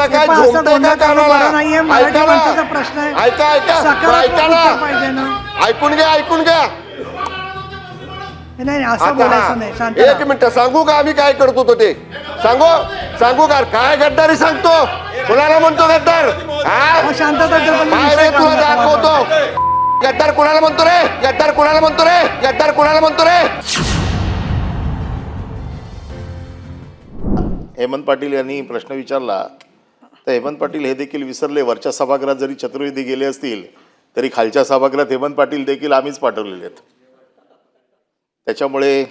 आता काय झोपतंय का कानाला? बरं नाहीये. मराठी ऐका माणसाचा ना. प्रश्न आहे. ऐका ऐका. ऐका ना. ऐकून घ्या ऐकून घ्या. नाही नाही, असं आता बोलायचं नाही. शांत एक. मिनिट सांगू का आम्ही काय करतो तो ते? सांगू? सांगू का? काय गद्दारी सांगतो? कुणाला म्हणतो गद्दार? हा? काय रे तुला दाखवतो. गद्दार कुणाला म्हणतो रे? गद्दार कुणाला म्हणतो रे? गद्दार कुणाला म्हणतो रे? हेमंत पाटील यांनी प्रश्न विचारला तर हेमंत पाटील हे देखील विसरले. वरच्या सभागृहात जरी चतुर्वेदी गेले असतील तरी खालच्या सभागृहात हेमंत पाटील देखील आम्हीच पाठवलेले आहेत. त्याच्यामुळे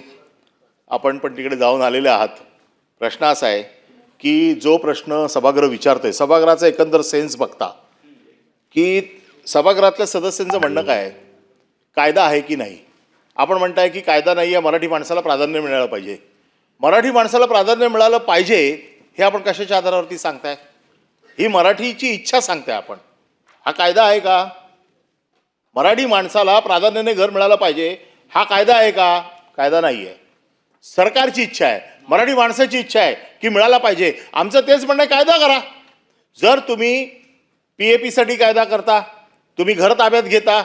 आपण पण तिकडे जाऊन आलेले आहात. प्रश्न असा आहे की जो प्रश्न सभागृह विचारतोय सभागृहाचा एकंदर सेन्स बघता की सभागृहातल्या सदस्यांचं म्हणणं काय कायदा आहे की नाही? आपण म्हणताय की कायदा नाही आहे मराठी माणसाला प्राधान्य मिळालं पाहिजे. मराठी माणसाला प्राधान्य मिळालं पाहिजे हे आपण कशाच्या आधारावरती सांगताय? ही मराठीची इच्छा सांगताय आपण. हा कायदा आहे का? मराठी माणसाला प्राधान्याने घर मिळालं पाहिजे. हा कायदा आहे का? कायदा नाही आहे सरकारची इच्छा आहे. मराठी माणसाची इच्छा आहे की मिळाला पाहिजे. आमचं तेच म्हणणं आहे कायदा करा. जर तुम्ही पी ए पीसाठी कायदा करता तुम्ही घर ताब्यात घेता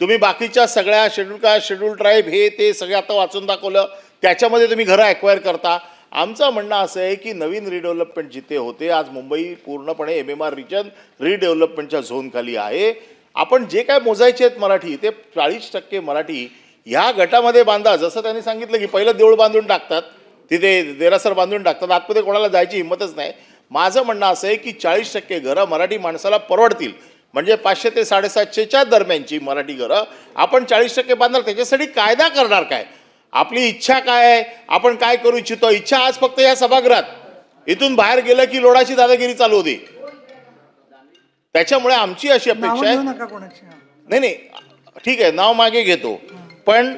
तुम्ही बाकीच्या सगळ्या शेड्यूल कास्ट शेड्यूल ट्राईब हे ते सगळे आता वाचून दाखवलं त्याच्यामध्ये तुम्ही घरं ॲक्वायर करता आमचं म्हणणं असं आहे की नवीन रिडेव्हलपमेंट जिथे होते आज मुंबई पूर्णपणे एम एम आर रिजन रिडेव्हलपमेंटच्या झोनखाली आहे. आपण जे काय मोजायचे आहेत मराठी ते चाळीस टक्के मराठी ह्या गटामध्ये बांधा. जसं त्यांनी सांगितलं की पहिलं देऊळ बांधून टाकतात तिथे देरासर बांधून टाकतात आतमध्ये कोणाला जायची हिंमतच नाही. माझं म्हणणं असं आहे की चाळीस टक्के घरं मराठी माणसाला परवडतील. म्हणजे पाचशे ते साडेसातशेच्या दरम्यानची मराठी घरं. आपण चाळीस टक्के बांधणार त्याच्यासाठी कायदा करणार काय? आपली इच्छा काय आहे? आपण काय करू इच्छितो? इच्छा आज फक्त या सभागृहात. इथून बाहेर गेलं की लोडाची दादागिरी चालू होती. त्याच्यामुळे आमची अशी अपेक्षा आहे. नाही नाही. ठीक आहे नाव मागे घेतो. पण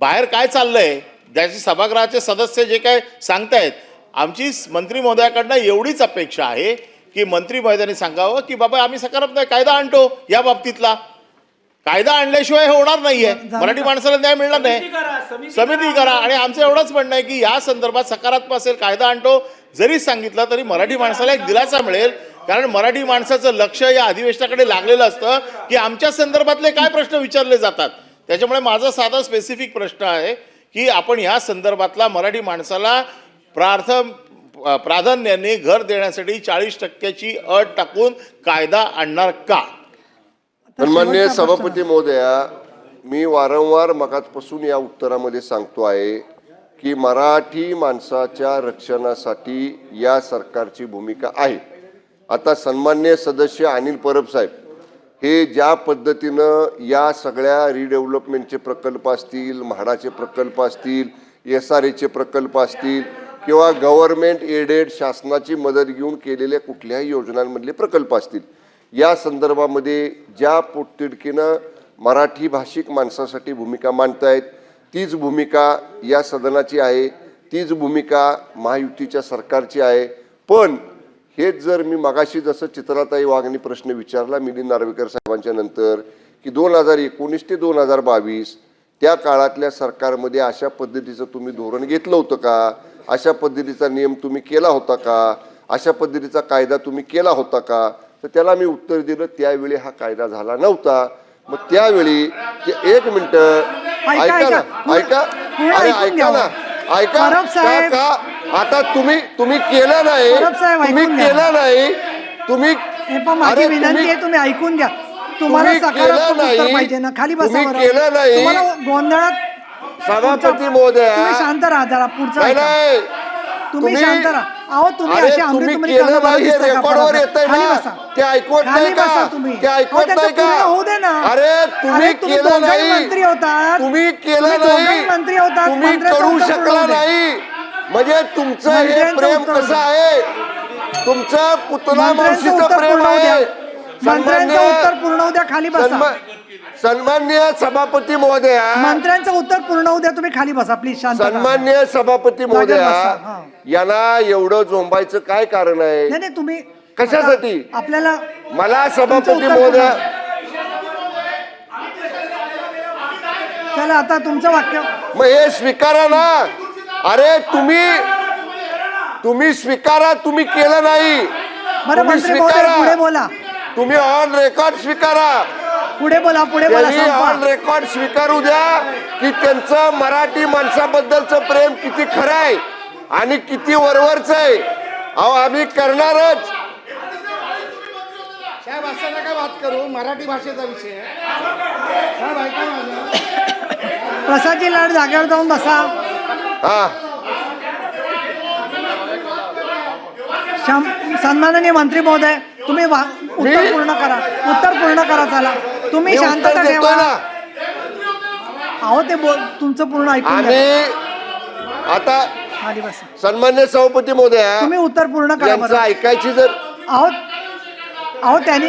बाहेर काय चाललंय? ज्याचे सभागृहाचे सदस्य जे काय सांगतायत आमची मंत्री महोदयाकडनं एवढीच अपेक्षा आहे की मंत्री महोदयांनी सांगावं की बाबा आम्ही सकारात्मक कायदा आणतो या बाबतीतला. कायदा आणल्याशिवाय हे होणार नाहीये. मराठी माणसाला न्याय मिळणार नाही. समिती करा आणि आमचं एवढंच म्हणणं आहे की या संदर्भात सकारात्मक असेल कायदा आणतो. जरी सांगितलं तरी मराठी माणसाला एक दिलासा मिळेल. कारण मराठी माणसाचं लक्ष या अधिवेशनाकडे लागलेलं असतं की आमच्या संदर्भातले काय प्रश्न विचारले जातात. त्याच्यामुळे माझा साधा स्पेसिफिक प्रश्न आहे की आपण ह्या संदर्भातला मराठी माणसाला प्रार्थ प्राधान्याने घर देण्यासाठी चाळीस टक्क्याची अट टाकून कायदा आणणार का? सन्मान्य. सभापती महोदया मी वारंवार मगाचपासून या उत्तरामध्ये सांगतो आहे की मराठी माणसाच्या रक्षणासाठी या सरकारची भूमिका आहे आता सन्मान्य सदस्य अनिल परब साहेब हे ज्या पद्धतीनं या सगळ्या रिडेव्हलपमेंटचे प्रकल्प असतील म्हाडाचे प्रकल्प असतील एस आर एचे प्रकल्प असतील किंवा गव्हर्नमेंट एडेड शासनाची मदत घेऊन केलेल्या कुठल्याही योजनांमधले प्रकल्प असतील या संदर्भामध्ये ज्या पोटतिडकीनं मराठी भाषिक माणसासाठी भूमिका मांडतायत तीच भूमिका या सदनाची आहे तीच भूमिका महायुतीच्या सरकारची आहे. पण हेच जर मी मगाशी जसं चित्राताई वागणी प्रश्न विचारला मिलिंद नार्वेकर साहेबांच्या नंतर की दोन हजार एकोणीस ते दोन हजार बावीस त्या काळातल्या सरकारमध्ये अशा पद्धतीचं तुम्ही धोरण घेतलं होतं का? अशा पद्धतीचा नियम तुम्ही केला होता का? अशा पद्धतीचा कायदा तुम्ही केला होता का? तर त्याला मी उत्तर दिलं त्यावेळी हा कायदा झाला नव्हता मग त्यावेळी एक मिनिट ऐका. ना ऐका अरे ऐका. ना ऐका का आता तुम्ही तुम्ही केलं नाही तुम्ही. केलं नाही तुम्ही माझी विनंती आहे तुम्ही ऐकून घ्या तुम्हाला सकारात्मक उत्तर. पाहिजे ना खाली बसा. केलं नाही. तुम्हाला गोंधळात सभापती महोदया. शांत राहा जरा पुढचा तुम्ही शांत राहा अहो तुम्ही अरे अशी आमरी तुम्ही तुमरी केलं नाही हे का रेकॉर्डवर परत? येतंय खाली ना. ते ऐकवत खाली नाही का तुम्ही. ते अहो, ऐकवत त्याचं नाही पूर्ण का होऊ दे ना. अरे तुम्ही केलं दोघंही नाही मंत्री होतात. तुम्ही केलं तुम्ही दोघंही नाही मंत्री होतात. तुम्ही मंत्र्याचं करू उत्तर शकला पूर्ण होऊ दे. नाही म्हणजे तुमचं हे मंत्र्यांचं प्रेम उत्तर कसं होऊ. आहे तुमचं पुतला मंत्र्यांचं मावशीचं उत्तर प्रेम पूर्ण होऊ द्या. आहे मंत्र्यांचं उत्तर पूर्ण होऊ द्या खाली बसा सन्मा- सन्मान्य सभापती महोदया मंत्र्यांचं उत्तर पूर्ण होऊ द्या तुम्ही खाली बसा प्लीज शांत राहा. सन्मान्य सभापती बसा, महोदया हा. यांना एवढं झोंबायचं काय कारण आहे नाही नाही तुम्ही कशासाठी? आता आपल्याला मला सभापती उत्तर महोदया चला आता तुमचं वाक्य मग हे स्वीकारा ना अरे तुम्ही तुम्ही स्वीकारा तुम्ही केलं नाही बरं तुम्ही मंत्री महोदय स्वीकारा. पुढे बोला तुम्ही ऑन रेकॉर्ड स्वीकारा पुढे बोला पुढे बोला त्यांनी ऑन संपवा. रेकॉर्ड स्वीकारू द्या की त्यांचं मराठी माणसाबद्दलचं प्रेम किती खरं आहे आणि किती वरवरच आहे. अहो आम्ही करणारच. साहेब असं नका बात करू. मराठी भाषेचा विषय आहे. साहेब ऐका माझं प्रसादजी लाड जागेवर जाऊन बसा. हा. शं- सन्माननीय मंत्री महोदय तुम्ही वा- उत्तर मी- पूर्ण करा. उत्तर पूर्ण करा चला. तुम्ही मी शांतता उत्तर देतोय ठेवा ना. अहो ते बोल तुमचं पूर्ण ऐकून आणि. आता खाली बसा. सन्मान्य सभापती महोदया तुम्ही उत्तर पूर्ण करा यांचं बरं. ऐकायची जर अहो अहो त्यांनी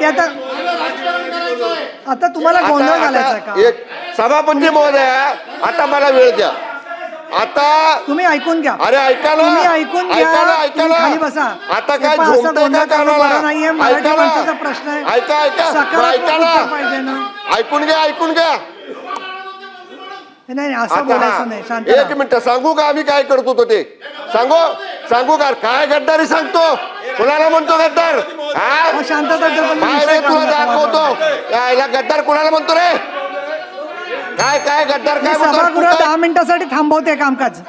ते आता आता तुम्हाला गोंधळ घालायचा आता का? एक सभापती महोदया आता मला वेळ द्या. आता तुम्ही ऐकून घ्या. अरे ऐका ना. तुम्ही ऐकून घ्या. ऐका ना ऐका तुम्ही ना. खाली बसा. आता हे काय पहा, असं का करणं कानाला? बरं नाहीये. मराठी ऐका माणसाचा प्रश्न आहे. ऐका ऐका. बरं, सकारात्मक ऐका उत्तर ना पाहिजे ना. ऐकून घ्या ऐकून घ्या. नाही नाही असं आता बोलायचं नाही. हा, शांत एक राहा. मिनिट सांगू का आम्ही काय करतो तो ते? सांगू? सांगू का? काय गद्दारी सांगतो? कुणाला म्हणतो गद्दार? हा? अहो, शांतता काय विषय तुला दाखवतो. यायला गद्दार कुणाला म्हणतो रे? काय काय गद्दार काय सभागृह दहा मिनिटासाठी थांबवते कामकाज.